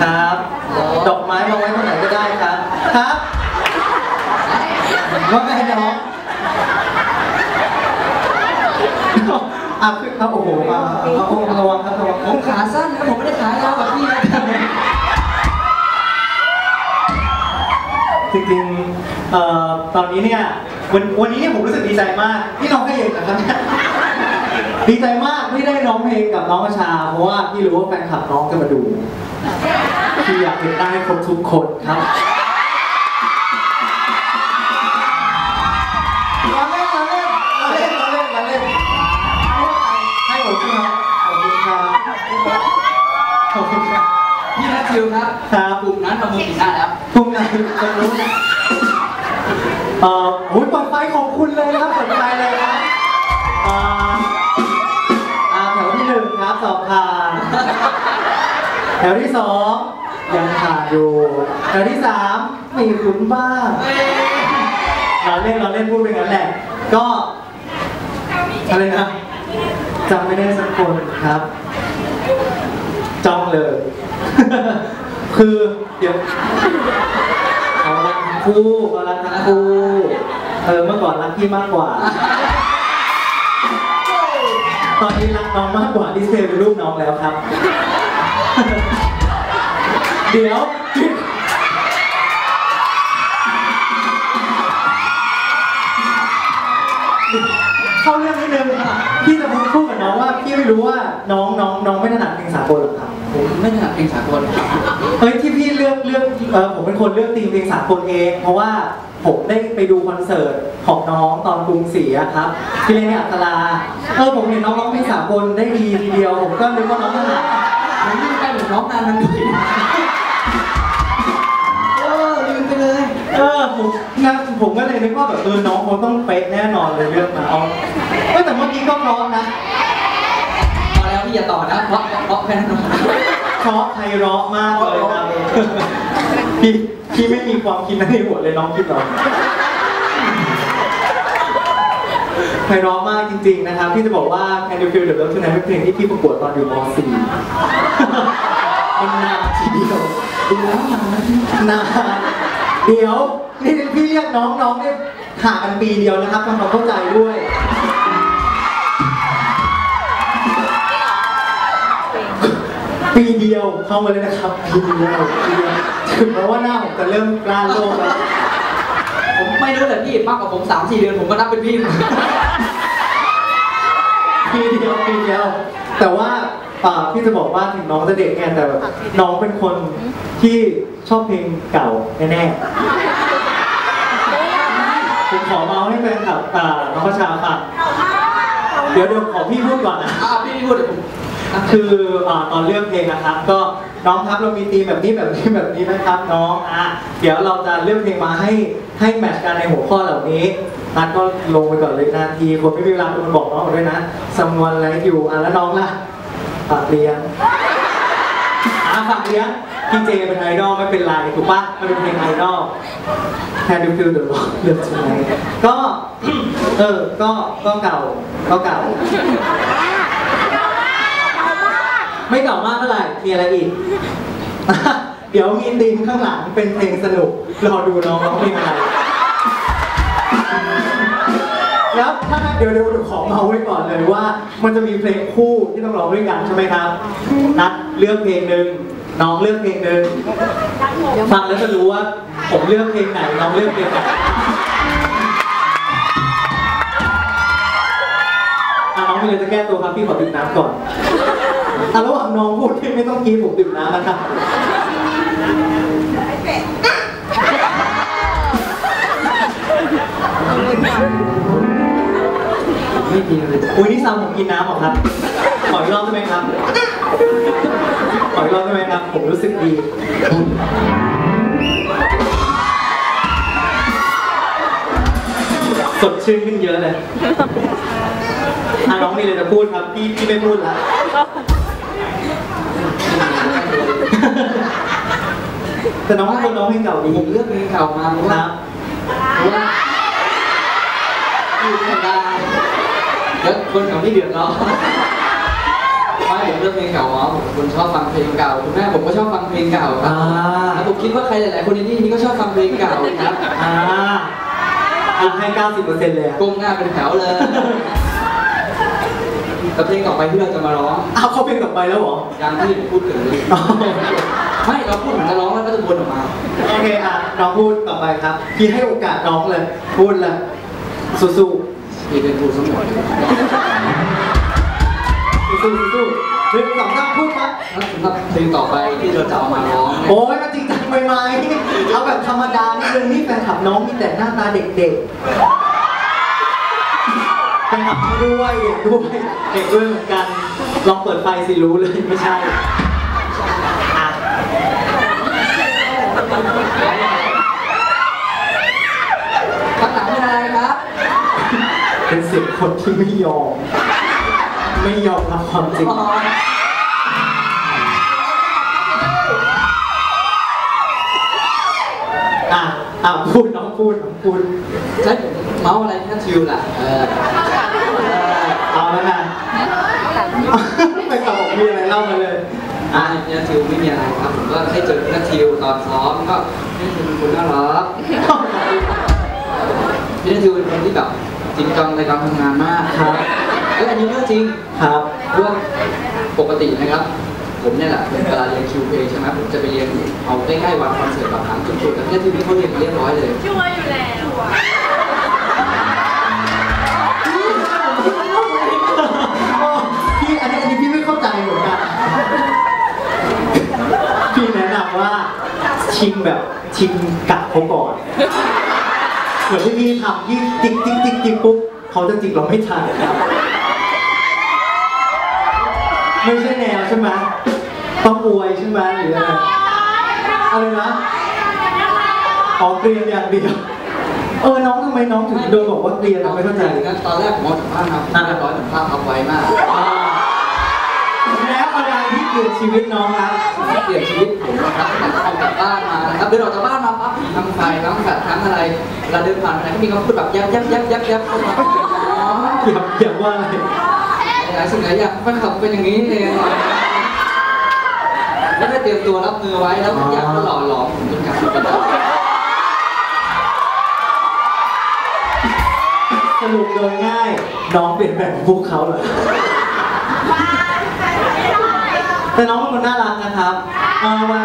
ครับ ดอกไม้มาไว้ตรงไหนก็ได้ครับ ครับว่าไงน้องอะคือครับโอ้โหมาเอาเอาระวังครับระวังผมขาสั้นนะผมไม่ได้ขายาวแบบพี่นะจริงๆเอ่อตอนนี้เนี่ยวันวันนี้เนี่ยผมรู้สึกดีใจมากที่น้องให้เองนะครับเนี่ย ดีใจมากที่ได้ร้องเพลงกับน้องกระชา เพราะว่าพี่รู้ว่าแฟนคลับน้องจะมาดูพี่อยากเห็นได้ครบทุกคนครับมาเล่นมาเล่นมาเล่นมาเล่นมาเล่นให้ผมขึ้นมาขอบคุณครับขอบคุณครับพี่นัทชิวครับครับกลุ่มนั้นประมูลกี่หน้าแล้วทุ่งนาจะรู้นะเอ่อโอ้ยเปิดไฟขอบคุณเลยครับเปิดไฟเลย แถวที่สองยังผ่านอยู่แถวที่สามมีคุณบ้างเราเล่นเราเล่นพูดไปงั้นแหละ ก็อะไรนะจำไม่ได้สักคนครับจ้องเลย คือเดี๋ยวเขารักทั้งคู่เขารักทั้งคู่เออเมื่อก่อนรักพี่มากกว่า ตอนนี้รักน้องมากกว่าดิสเพลย์เป็นรูปน้องแล้วครับ เดี๋ยวเข้าเรื่องนิดนึงพี่จะพูดกับน้องว่าพี่ไม่รู้ว่าน้องน้องน้องไม่ถนัดเพลงสากลหรอกครับผมไม่ถนัดเพลงสากลครับเฮ้ยที่พี่เลือกเลือกเออผมเป็นคนเลือกตีมเพลงสากลเอง เพราะว่าผมได้ไปดูคอนเสิร์ตของน้องตอนกรุงศรีอะครับที่เล่นในอัคราเออผมเห็นน้องร้องเพลงสากลได้ดีทีเดียว ผมก็นึกว่าน้องถนัด ของนูน้องนานมันดีโอ้ลืมไปเลย เออผมงั้นผมก็เลยนึกว่าแบบเออน้องเขาต้องเป๊ะแน่นอนเลยเรื่องมาเอาเอ้ยแต่เมื่อกี้ก็เพราะนะพอแล้วพี่อย่าต่อนะเพราะเพราะแค่นั้นเพราะไพเราะมากเลยครับพี่พี่ไม่มีความคิดนั้นในหัวเลยน้องคิดหรอไพเราะมากจริงๆนะครับพี่จะบอกว่า Can You Feel the Love Tonight เป็นเพลงที่พี่ประกวดตอนอยู่ม .4 มันนานทีเดียวดูแล้วมันนะพี่นานเดี๋ยวนี่พี่เรียกน้องน้องเนี่ยห่างกันปีเดียวนะครับทำความเข้าใจด้วยปีเดียวเข้ามาเลยนะครับปีเดียวถึงแม้ว่าหน้าผมจะเริ่มกล้าโลกแล้วผมไม่รู้แต่พี่มากกว่าผมสามสี่เดือนผมก็นับเป็นพี่ปีเดียวปีเดียว แต่ว่า อ่าพี่จะบอกว่าถึงน้องจะเด็กไงแต่แบบน้องเป็นคนที่ชอบเพลงเก่าแน่ๆผมขอเมาให้แฟนคลับอ่าน้องประชาฟังเดี๋ยวเดี๋ยวขอพี่พูดก่อนนะอ่าพี่พี่พูดเดี๋ยวผมคืออ่าตอนเลือกเพลงนะครับ ก็น้องครับเรามีธีมแบบนี้แบบนี้แบบนี้นะครับน้องอะเดี๋ยวเราจะเลือกเพลงมาให้ให้แมทช์กันในหัวข้อเหล่านี้นัดก็ลงไปก่อนเลยนาทีคนไม่มีเวลาคุณบอกน้องด้วยนะ someone like you อะแล้วน้องล่ะ ฝากเลี้ยงอะฝากเลี้ยงพี่เจเป็นไอดอลไม่เป็นไรถูกปะมันเป็นเพลงไอดอล Can you feel the love เลือกใช่ไหมก็เออก็ก็เก่าก็เก่า ไม่เก่ามากเท่าไหร่มีอะไรอีก เดี๋ยวมีธีมข้างหลังเป็นเพลงสนุกรอดูน้องร้องเพลงอะไร แล้วถ้าเดี๋ยวเดี๋ยวเดี๋ยวขอเมาไว้ก่อนเลยว่า มันจะมีเพลงคู่ที่ต้องร้องด้วยกันใช่ไหมครับนัดเลือกเพลงหนึ่งน้องเลือกเพลงหนึ่งฟังแล้วจะรู้ว่า ผมเลือกเพลงไหนน้องเลือกเพลงไหนอะน้องมีอะไรจะแก้ตัวครับพี่ขอดื่มน้ำก่อนอะระหว่างน้องพูดที่ไม่ต้องกินผมดื่มน้ำนะครับ ไม่จริงเลยอุ้ยนี่ซาวผมกินน้ำเหรอครับ ขออีกรอบได้ไหมครับ ขออีกรอบได้ไหมครับ ผมรู้สึกดีสดชื่นขึ้นเยอะเลยอะน้องมีอะไรจะพูดครับ พี่พี่ไม่พูดละแต่น้องเป็นคนร้องเพลงเก่าดีผมเลือกเพลงเก่ามาเพราะคว่ารับเพราะว่าอยู่ไม่ได้ เดี๋ยวคนของพี่เดือดร้อนไม่ผมเลือกเพลงเก่าอ๋อผมเป็นคนชอบฟังเพลงเก่าคุณแม่ผมก็ชอบฟังเพลงเก่าครับอ่า แล้วผมคิดว่าใครหลายๆคนในที่นี้ก็ชอบฟังเพลงเก่าครับอ่าอะให้ 90%เลยอะก้มหน้าเป็นแถวเลยแต่เพลงต่อไปที่เราจะมาร้องอ้าวเขาเพลงต่อไปแล้วเหรอ อย่างที่ผมพูดถึงเลยอ๋อ ไม่เราพูดเหมือนจะร้องแล้วก็จะวนออกมา โอเคอะน้องพูดต่อไปครับ พี่ให้โอกาสน้องเลย พูดเลยสู้ๆ พี่เป็นครูสมองสู้สู้หนึ่งสองสามพูดครับแล้วสำหรับเพลงต่อไปที่เราจะเอามาร้องโอ้ยมันจริงจังไปไหมเอาแบบธรรมดานิดนึงนี่แฟนคลับน้องมีแต่หน้าตาเด็กๆแฟนคลับด้วยเด็กด้วยเด็กด้วยเหมือนกัน ลองเปิดไฟสิรู้เลยไม่ใช่อะ คำถามเป็นอะไรครับ เป็นเสียงคนที่ไม่ยอม ไม่ยอมรับความจริงอ๋ออะอะพูดน้องพูดน้องพูดใช่ผมเมาส์อะไรที่นัททิวล่ะเออเออเอาแล้วกันไม่ตอบมีอะไรเล่ามาเลยอ่าอะพี่นัททิวไม่มีอะไรครับผมก็ให้เจอพี่นัททิวตอนซ้อมก็นี่คือคนน่ารักพี่นัททิวเป็นคนที่แบบ จริงจังในการทำงานมากครับเอ้ยอันนี้เรื่องจริงครับเพราะว่าปกตินะครับ ผมเนี่ยแหละเป็นเวลาเรียนคิวเพลงใช่ไหมผมจะไปเรียนเอาใกล้ๆวันคอนเสิร์ตแบบนั้นจุดๆแต่พี่นัททิวนี่เขาเรียนมาเรียบร้อยเลยชัวร์อยู่แล้วอ๋อพี่อันนี้อันนี้พี่ไม่เข้าใจเหมือนกันพี่แนะนำว่าชิงแบบชิงกัดเขาก่อน เหมือนที่พี่ทำยิ่งจิกจิกจิกจิกปุ๊บเขาจะจิกเราไม่ทันครับไม่ใช่แนวใช่ไหมต้องอวยใช่ไหมหรืออะไรอะไรนะออกเรียนอย่างเดียวเออน้องทำไมน้องถึงโดนบอกว่าเรียนเราไม่เข้าใจงั้นตอนแรกผมออกจากบ้านมาผมเรียบร้อยเหมือนภาพพับไว้มาก ปลี่ยนชีวิตน้องครับเปลี่ยนชีวิตผมนะครับออกจากบ้านมานะครับเดินออกจากบ้านมาปั๊บทั้งไฟทั้งแฟลชทั้งอะไรเวลาเดินผ่านใครก็มีคำพูดแบบยับยับยับยับยับเข้ามาอ๋อเกี่ยวเกี่ยวว่าอะไรหลายสิ่งหลายอย่างแฟนคลับเป็นอย่างนี้เองแล้วได้เตรียมตัวรับมือไว้แล้วทุกอย่างก็หล่อหลอมมจนกลายเป็นสรุปโดยง่าย น้องเปลี่ยนแปลงพวกเขาเหรอ แต่น้องเป็นคนน่ารักนะครับเออวัน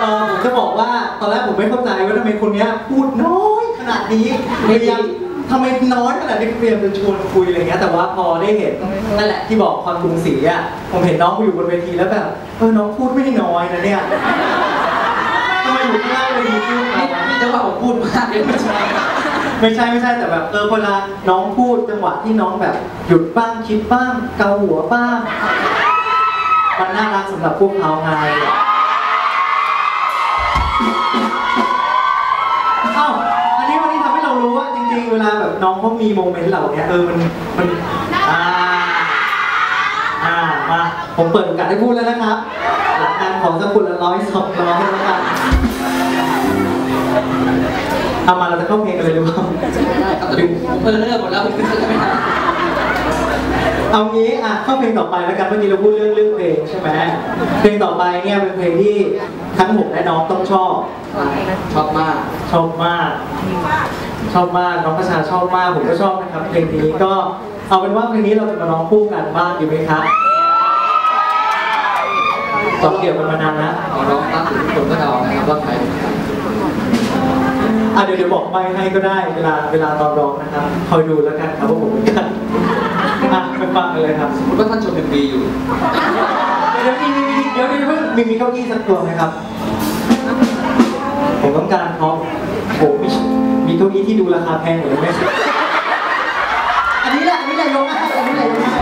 เออผมจะบอกว่าตอนแรกผมไม่เข้าใจว่าทำไมคนเนี้ยพูดน้อยขนาดนี้พยายามทำไมน้อยขนาดนี้พยายามจะชวนคุยอะไรเงี้ยแต่ว่าพอได้เห็นนั่นแหละที่บอกความกรุงศรีอะผมเห็นน้องอยู่บนเวทีแล้วแบบเออน้องพูดไม่ได้น้อยนะเนี่ยทำไมอยู่ข้างล่างเวทีพูดนี่มานี่จะว่าผมพูดมากเลยไม่ใช่ไม่ใช่ไม่ใช่แต่แบบเออเวลาน้องพูดจังหวะที่น้องแบบหยุดบ้างคิดบ้างเกาหัวบ้าง มันน่ารักสำหรับพวกเขาไงเอ้าอันนี้วันนี้ทำให้เรารู้ว่าจริงๆ เวลาแบบน้องเขามีโมเมนต์เหล่านี้เออมันมันอ่าอ่ามาผมเปิดโอกาสให้พูดแล้วนะครับหลังการของสักคนละร้อยสองร้อยนะครับเอามาเราจะเข้าเพลงกันเลยหรือเปล่าได้ครับแต่ผมเออเลิกหมดแล้วผมไม่ได้ไม่ได้ เอางี้อะเข้าเพลงต่อไปแล้วกันเมื่อกี้เราพูดเรื่องเรื่องเพลงใช่ไหมเพลงต่อไปเนี่ยเป็นเพลงที่ทั้งผมและน้องต้องชอบ ชอบมาก ชอบมาก ชอบมากน้องประชาชอบมากผมก็ชอบนะครับเพลงนี้ก็เอาเป็นว่าเพลงนี้เราจะมาร้องคู่กันบ้างดีไหมครับตอบเกี่ยวกันมานานนะขอร้องตั้งถึงทุกคนก็เดานะครับว่าใครเป็นใคร อะเดี๋ยวเดี๋ยวบอกไปให้ก็ได้เวลาเวลาตอนร้องนะครับคอยดูแล้วกันครับว่าผมเป็นกันอะไปฟังกันเลยครับสมมติว่าท่านชมเป็นปีอยู่เดี๋ยวมีมีมีเดี๋ยวเดี๋ยวเพิ่งมีมีเก้าอี้สักตัวไหมครับ ผมต้องการเพราะผมมีมีเก้าอี้ที่ดูราคาแพงกว่าเลยไหมอันนี้แหละอันนี้แหละยกให้อันนี้แหละยกให้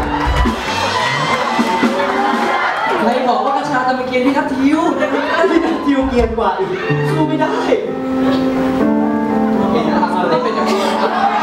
ใครบอกว่ากระชาตะเกียนที่ทับทิวเนี่ยที่ทิวเกียนกว่าอีกสู้ไม่ได้เห็น น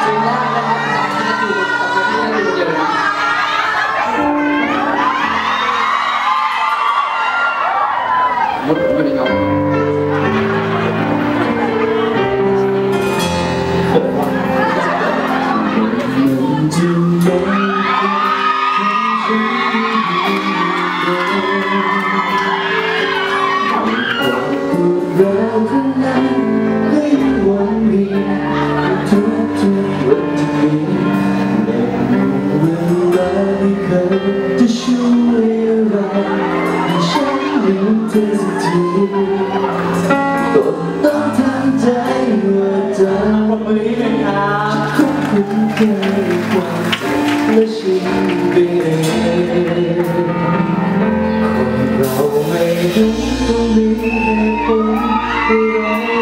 ไม่รู้ต้อง